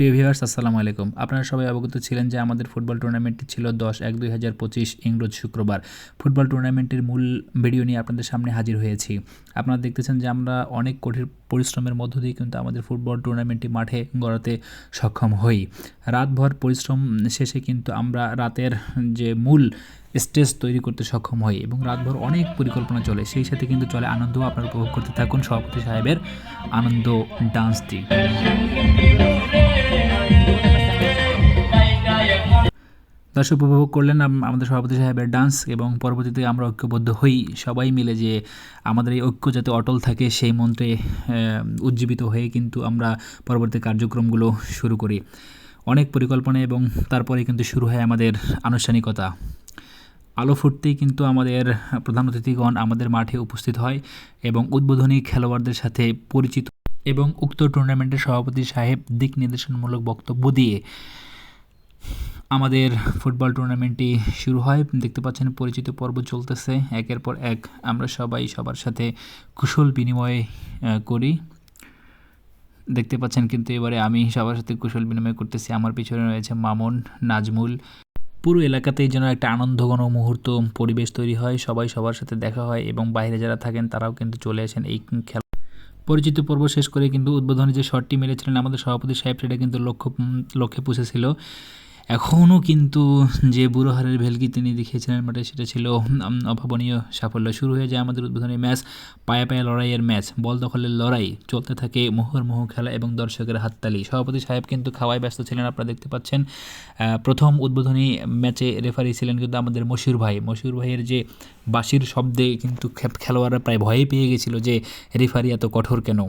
প্রিয় ভিউয়ার্স, আসসালামু আলাইকুম। আপনারা সবাই অবগত ছিলেন যে আমাদের ফুটবল টুর্নামেন্টটি ছিল দশ এক দুই হাজার পঁচিশ ইংরোজ শুক্রবার। ফুটবল টুর্নামেন্টের মূল ভিডিও নিয়ে আপনাদের সামনে হাজির হয়েছি। আপনারা দেখতেছেন যে আমরা অনেক কঠিন পরিশ্রমের মধ্য দিয়ে কিন্তু আমাদের ফুটবল টুর্নামেন্টটি মাঠে গড়াতে সক্ষম হই। রাতভর পরিশ্রম শেষে কিন্তু আমরা রাতের যে মূল স্টেজ তৈরি করতে সক্ষম হই এবং রাতভর অনেক পরিকল্পনা চলে। সেই সাথে কিন্তু চলে আনন্দ আপনারা উপভোগ করতে থাকুন। সভাপতি সাহেবের আনন্দ ডান্সটি। দর্শক উপভোগ করলেন আম- আমাদের সভাপতি সাহেবের ডান্স এবং পরবর্তীতে আমরা ঐক্যবদ্ধ হই। সবাই মিলে যে আমাদের এই ঐক্য যাতে অটল থাকে, সেই মন্ত্রে উজ্জীবিত হয়ে কিন্তু আমরা পরবর্তী কার্যক্রমগুলো শুরু করি। অনেক পরিকল্পনা এবং তারপরে কিন্তু শুরু হয় আমাদের আনুষ্ঠানিকতা। আলো ফুটতেই কিন্তু আমাদের প্রধান অতিথিগণ আমাদের মাঠে উপস্থিত হয় এবং উদ্বোধনী খেলোয়াড়দের সাথে পরিচিত এবং উক্ত টুর্নামেন্টের সভাপতি সাহেব দিক নির্দেশনমূলক বক্তব্য দিয়ে আমাদের ফুটবল টুর্নামেন্টটি শুরু হয়। দেখতে পাচ্ছেন, পরিচিত পর্ব চলতেছে। একের পর এক আমরা সবাই সবার সাথে কুশল বিনিময় করি। দেখতে পাচ্ছেন, কিন্তু এবারে আমি সবার সাথে কুশল বিনিময় করতেছি। আমার পিছনে রয়েছে মামুন, নাজমুল। পুরো এলাকাতেই যেন একটা আনন্দঘন মুহূর্ত, পরিবেশ তৈরি হয়। সবাই সবার সাথে দেখা হয় এবং বাইরে যারা থাকেন, তারাও কিন্তু চলে আসেন এই খেলা। পরিচিত পর্ব শেষ করে কিন্তু উদ্বোধনী যে শটটি মেরেছিলেন আমাদের সভাপতি সাহেব, সেটা কিন্তু লক্ষ্য, লক্ষ্যে পুষেছিল। এখনও কিন্তু যে বুড়ো হারের ভেলকি তিনি দেখিয়েছিলেন মাঠে সেটা ছিল অভাবনীয় সাফল্য। শুরু হয়ে যায় আমাদের উদ্বোধনী ম্যাচ, পায়ে পায়ে লড়াইয়ের ম্যাচ। বল দখলের লড়াই, চলতে থাকে মুহুর্মুহু খেলা এবং দর্শকের হাততালি। সভাপতি সাহেব কিন্তু খাওয়ায় ব্যস্ত ছিলেন, আপনারা দেখতে পাচ্ছেন। প্রথম উদ্বোধনী ম্যাচে রেফারি ছিলেন কিন্তু আমাদের মশিউর ভাই। মশিউর ভাইয়ের যে বাঁশির শব্দে কিন্তু খেলোয়াড়রা প্রায় ভয়ে পেয়ে গেছিল যে, রেফারি এত কঠোর কেন?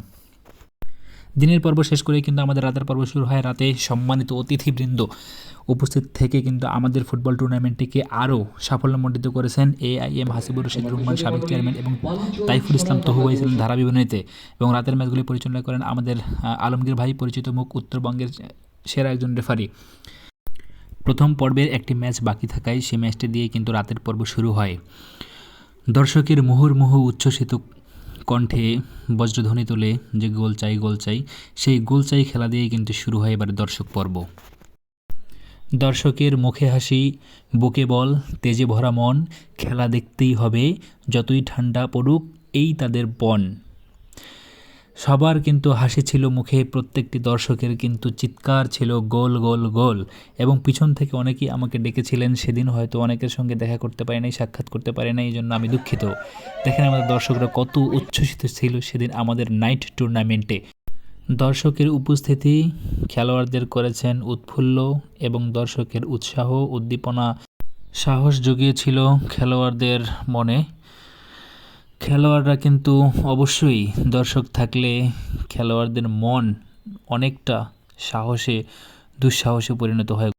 দিনের পর্ব শেষ করে কিন্তু আমাদের রাতের পর্ব শুরু হয় রাতে সম্মানিত অতিথিবৃন্দ। উপস্থিত থেকে কিন্তু আমাদের ফুটবল টুর্নামেন্টটিকে আরও সাফল্যমণ্ডিত করেছেন A I M Hasibur Rashid Rahman, সাবেক চেয়ারম্যান এবং তাইফুল ইসলাম তহু ভাই ছিলেন ধারা এবং রাতের ম্যাচগুলি পরিচালনা করেন আমাদের আলমগীর ভাই, পরিচিত মুখ, উত্তরবঙ্গের সেরা একজন রেফারি। প্রথম পর্বের একটি ম্যাচ বাকি থাকায় সেই ম্যাচটি দিয়ে কিন্তু রাতের পর্ব শুরু হয়। দর্শকের মুহুর্মুহু উচ্ছ্বসিত কণ্ঠে বজ্রধ্বনি তোলে যে গোল চাই গোল চাই, সেই গোল চাই খেলা দিয়েই কিন্তু শুরু হয় এবার দর্শক পর্ব। দর্শকের মুখে হাসি, বুকে বল, তেজে ভরা মন, খেলা দেখতেই হবে, যতই ঠান্ডা পড়ুক, এই তাদের পণ সবার কিন্তু হাসি ছিল মুখে, প্রত্যেকটি দর্শকের কিন্তু চিৎকার ছিল গোল গোল গোল। এবং পিছন থেকে অনেকেই আমাকে ডেকেছিলেন, সেদিন হয়তো অনেকের সঙ্গে দেখা করতে পারি নাই, সাক্ষাৎ করতে পারি নাই, এই জন্য আমি দুঃখিত। দেখেন আমাদের দর্শকরা কত উচ্ছ্বসিত ছিল সেদিন আমাদের নাইট টুর্নামেন্টে। দর্শকের উপস্থিতি, খেলোয়াড়দের করেছেন উৎফুল্ল এবং দর্শকের উৎসাহ, উদ্দীপনা, সাহস জুগিয়েছিল খেলোয়াড়দের মনে। খেলোয়াড়রা কিন্তু অবশ্যই দর্শক থাকলে খেলোয়াড়দের মন অনেকটা সাহসে, দুঃসাহসে পরিণত হয়।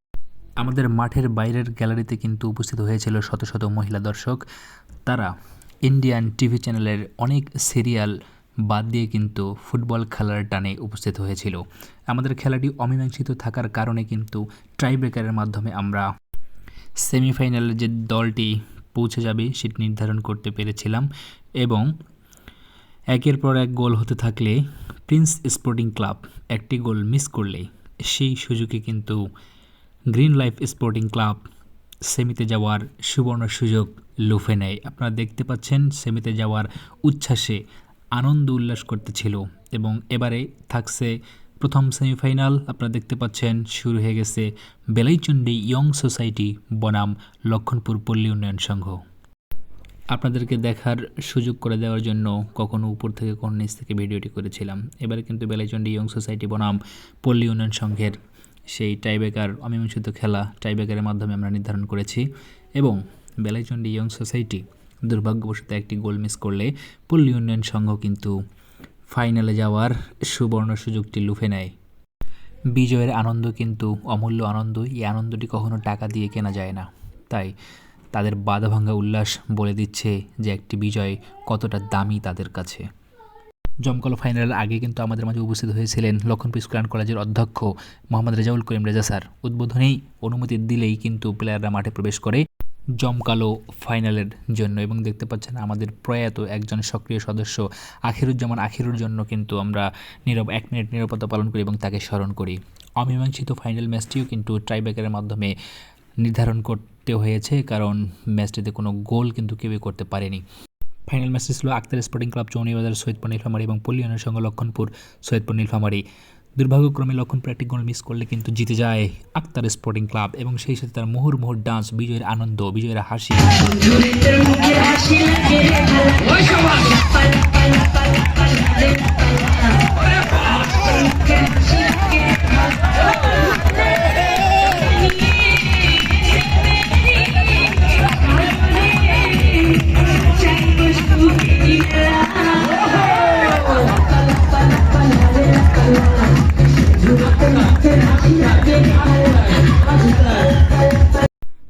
আমাদের মাঠের বাইরের গ্যালারিতে কিন্তু উপস্থিত হয়েছিল শত শত মহিলা দর্শক। তারা ইন্ডিয়ান টিভি চ্যানেলের অনেক সিরিয়াল বাদ দিয়ে কিন্তু ফুটবল খেলার টানে উপস্থিত হয়েছিল। আমাদের খেলাটি অমীমাংসিত থাকার কারণে কিন্তু ট্রাইব্রেকারের মাধ্যমে আমরা সেমিফাইনালের যে দলটি পৌঁছে যাবে সেটি নির্ধারণ করতে পেরেছিলাম। এবং একের পর এক গোল হতে থাকলে প্রিন্স স্পোর্টিং ক্লাব একটি গোল মিস করলে সেই সুযোগে কিন্তু গ্রিন লাইফ স্পোর্টিং ক্লাব সেমিতে যাওয়ার সুবর্ণ সুযোগ লুফে নেয়। আপনারা দেখতে পাচ্ছেন সেমিতে যাওয়ার উচ্ছ্বাসে আনন্দ উল্লাস করতেছিল এবং এবারে থাকছে প্রথম সেমিফাইনাল। আপনারা দেখতে পাচ্ছেন শুরু হয়ে গেছে বেলাইচুন্ডি ইয়ং সোসাইটি বনাম লক্ষণপুর পল্লী উন্নয়ন সংঘ। আপনাদেরকে দেখার সুযোগ করে দেওয়ার জন্য কখনো উপর থেকে কোন নিচ থেকে ভিডিওটি করেছিলাম। এবারে কিন্তু বেলাইচন্ডী ইয়ং সোসাইটি বনাম পল্লী উন্নয়ন সংঘের সেই টাইবেকার অমীমাংসিত খেলা টাইবেকারের মাধ্যমে আমরা নির্ধারণ করেছি এবং বেলাইচন্ডী ইয়ং সোসাইটি দুর্ভাগ্যবশত একটি গোল মিস করলে পল্লী উন্নয়ন সংঘ কিন্তু ফাইনালে যাওয়ার সুবর্ণ সুযোগটি লুফে নেয়। বিজয়ের আনন্দ কিন্তু অমূল্য আনন্দ, এই আনন্দটি কখনো টাকা দিয়ে কেনা যায় না। তাই তাদের বাধাভাঙ্গা উল্লাস বলে দিচ্ছে যে একটি বিজয় কতটা দামি তাদের কাছে। জমকালো ফাইনালের আগে কিন্তু আমাদের মাঝে উপস্থিত হয়েছিলেন লক্ষণপুর স্কুল কলেজের অধ্যক্ষ মোহাম্মদ রেজাউল করিম রেজা স্যার। উদ্বোধনেই অনুমতি দিলেই কিন্তু প্লেয়াররা মাঠে প্রবেশ করে জমকালো ফাইনালের জন্য এবং দেখতে পাচ্ছেন আমাদের প্রয়াত একজন সক্রিয় সদস্য আখিরুজ্জামান আখিরুর জন্য কিন্তু আমরা নীরব, এক মিনিট নিরাপত্তা পালন করি এবং তাকে স্মরণ করি। অমীমাংসিত ফাইনাল ম্যাচটিও কিন্তু ট্রাইব্রেকারের মাধ্যমে নির্ধারণ করতে হয়েছে, কারণ ম্যাচটিতে কোনো গোল কিন্তু কেউই করতে পারেনি। ফাইনাল ম্যাচটি ছিল আক্তার স্পোর্টিং ক্লাব চৌনিবাজার, সৈয়দপুর নীলফামারি এবং পল্লিয়নের সঙ্গে লক্ষণপুর, সৈয়দপুর নীলফামারি। দুর্ভাগ্যক্রমে লক্ষণপুর একটি গোল মিস করলে কিন্তু জিতে যায় আক্তার স্পোর্টিং ক্লাব এবং সেই সাথে তার মুহুর মুহুর ডান্স, বিজয়ের আনন্দ, বিজয়ের হাসি।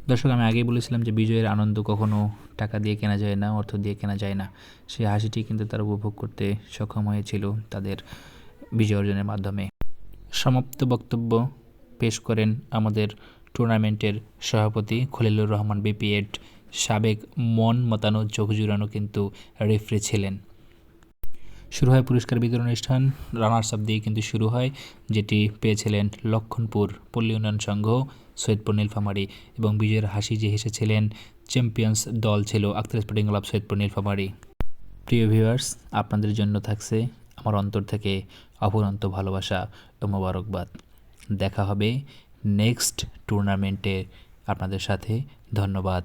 দর্শক, আমি আগেই বলেছিলাম যে বিজয়ের আনন্দ কখনো টাকা দিয়ে কেনা যায় না, অর্থ দিয়ে কেনা যায় না। সেই হাসিটি কিন্তু তারা উপভোগ করতে সক্ষম হয়েছিল তাদের বিজয় অর্জনের মাধ্যমে। সমাপ্ত বক্তব্য পেশ করেন আমাদের টুর্নামেন্টের সভাপতি খলিলুর রহমান বিপিএড সাবেক মন মতানো চোখ জুড়ানো কিন্তু রেফারি ছিলেন। শুরু হয় পুরস্কার বিতরণ অনুষ্ঠান। রানার্স আপ দিয়ে কিন্তু শুরু হয়, যেটি পেয়েছিলেন লক্ষণপুর পল্লী উন্নয়ন সংঘ, সৈয়দপুর নীলফামারী এবং বিজয়ের হাসি যে হেসেছিলেন চ্যাম্পিয়ন্স দল ছিল আক্তার স্পোর্টিং ক্লাব সৈয়দপুর নীলফামারী। প্রিয় ভিউয়ার্স, আপনাদের জন্য থাকছে আমার অন্তর থেকে অপরন্ত ভালোবাসা ও মোবারকবাদ। দেখা হবে নেক্সট টুর্নামেন্টে। আপনাদের সাথে ধন্যবাদ।